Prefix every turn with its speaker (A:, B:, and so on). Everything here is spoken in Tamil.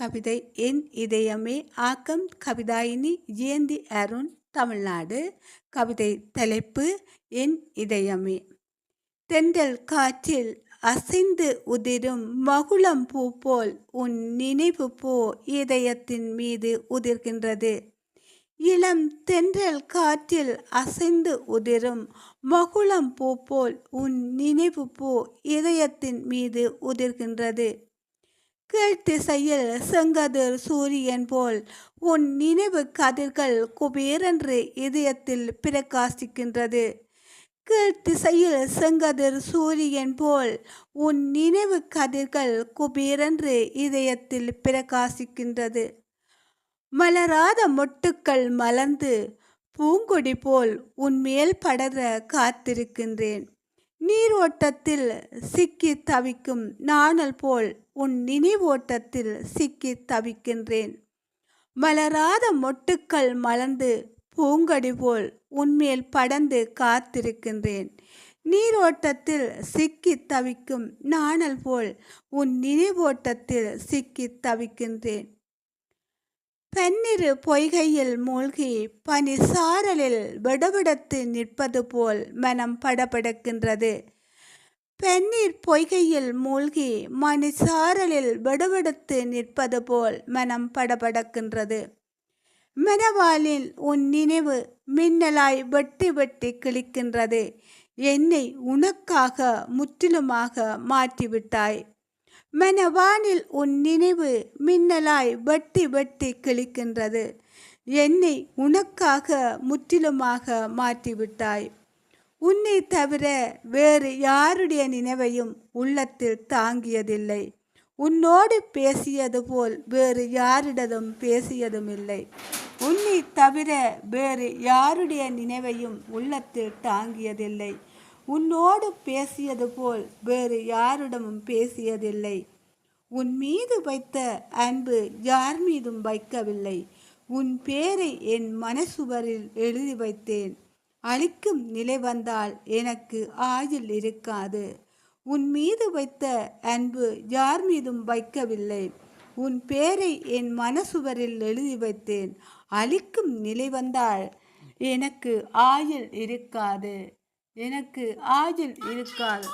A: கவிதை என் இதயமே ஆக்கம் கவிதாயினி ஜெயந்தி அருண் தமிழ்நாடு. கவிதை தலைப்பு என் இதயமே. தென்றல் காற்றில் அசைந்து உதிரும் மகுளம் பூ போல் உன் நினைவு பூ இதயத்தின் மீது உதிர்கின்றது. இளம் தென்றல் காற்றில் அசைந்து உதிரும் மகுளம் பூ போல் உன் நினைவு பூ இதயத்தின் மீது உதிர்கின்றது. கீழ்த்திசையில் செங்கதிர் சூரியன் போல் உன் நினைவு கதிர்கள் குபேரென்று இதயத்தில் பிரகாசிக்கின்றது. கீழ்த்திசையில் செங்கதிர் சூரியன் போல் உன் நினைவு கதிர்கள் குபேரென்று இதயத்தில் பிரகாசிக்கின்றது. மலராத மொட்டுக்கள் மலர்ந்து பூங்கொடி போல் உன் மேல் படர காத்திருக்கின்றேன். நீரோட்டத்தில் சிக்கி தவிக்கும் நாணல் போல் உன் நினைவோட்டத்தில் சிக்கி தவிக்கின்றேன். மலராத மொட்டுக்கள் மலர்ந்து பூங்கடி போல் உன்மேல் படந்து காத்திருக்கின்றேன். நீரோட்டத்தில் சிக்கி தவிக்கும் நாணல் போல் உன் நினைவோட்டத்தில் சிக்கி தவிக்கின்றேன். பன்னிரு பொய்கையில் மூழ்கி பனி சாரலில் விடவிடத்து நிற்பது போல் மனம் படபடக்கின்றது. பெண்ணீர் பொய்கையில் மூழ்கி மணி சாரலில் விடுவிடுத்து நிற்பது போல் மனம் படபடக்கின்றது. மனவாலில் உன் நினைவு மின்னலாய் வெட்டி வெட்டி கிழிக்கின்றது. என்னை உனக்காக முற்றிலுமாக மாற்றிவிட்டாய். மனவானில் உன் நினைவு மின்னலாய் வெட்டி வெட்டி கிழிக்கின்றது. என்னை உனக்காக முற்றிலுமாக மாற்றிவிட்டாய். உன்னை தவிர வேறு யாருடைய நினைவையும் உள்ளத்தில் தாங்கியதில்லை. உன்னோடு பேசியது போல் வேறு யாரிடதும் பேசியதும் இல்லை உன்னை தவிர வேறு யாருடைய நினைவையும் உள்ளத்தில் தாங்கியதில்லை. உன்னோடு பேசியது போல் வேறு யாரிடமும் பேசியதில்லை. உன் மீது வைத்த அன்பு யார் மீதும் வைக்கவில்லை. உன் பேரை என் மனசுவரில் எழுதி வைத்தேன். அழிக்கும் நிலை வந்தால் எனக்கு ஆயுள் இருக்காது. உன் மீது வைத்த அன்பு யார் மீதும் வைக்கவில்லை. உன் பேரை என் மனசுவரில் எழுதி வைத்தேன். அழிக்கும் நிலை வந்தால் எனக்கு ஆயுள் இருக்காது. எனக்கு ஆஜில் இருக்காது.